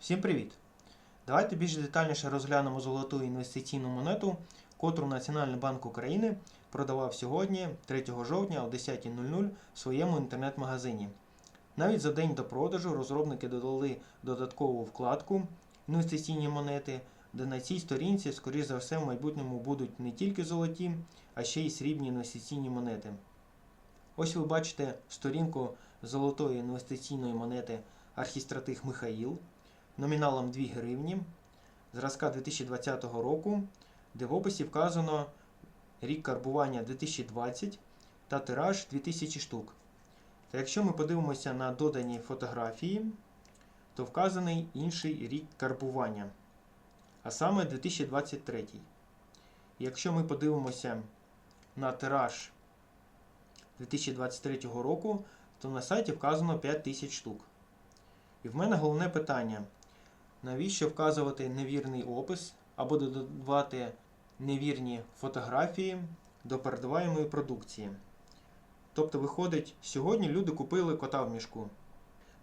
Всім привіт! Давайте більш детальніше розглянемо золоту інвестиційну монету, котру Національний банк України продавав сьогодні, 3 жовтня о 10.00 в своєму інтернет-магазині. Навіть за день до продажу розробники додали додаткову вкладку інвестиційні монети, де на цій сторінці, скоріш за все, в майбутньому будуть не тільки золоті, а ще й срібні інвестиційні монети. Ось ви бачите сторінку золотої інвестиційної монети Архістратих Михаїл номіналом 2 гривні зразка 2020 року, де в описі вказано рік карбування 2020 та тираж 2000 штук. Та якщо ми подивимося на додані фотографії, то вказаний інший рік карбування, а саме 2023. Якщо ми подивимося на тираж 2023 року, то на сайті вказано 5000 штук. І в мене головне питання: навіщо вказувати невірний опис або додавати невірні фотографії до передаваємої продукції? Тобто, виходить, сьогодні люди купили кота в мішку.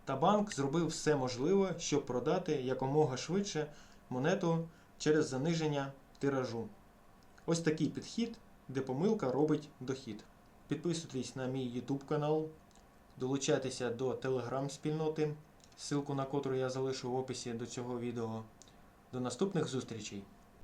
Та банк зробив все можливе, щоб продати якомога швидше монету через заниження тиражу. Ось такий підхід, де помилка робить дохід. Підписуйтесь на мій YouTube канал, долучайтеся до Telegram спільноти, ссылку на котру я залишу в описі до цього відео. До наступних зустрічей!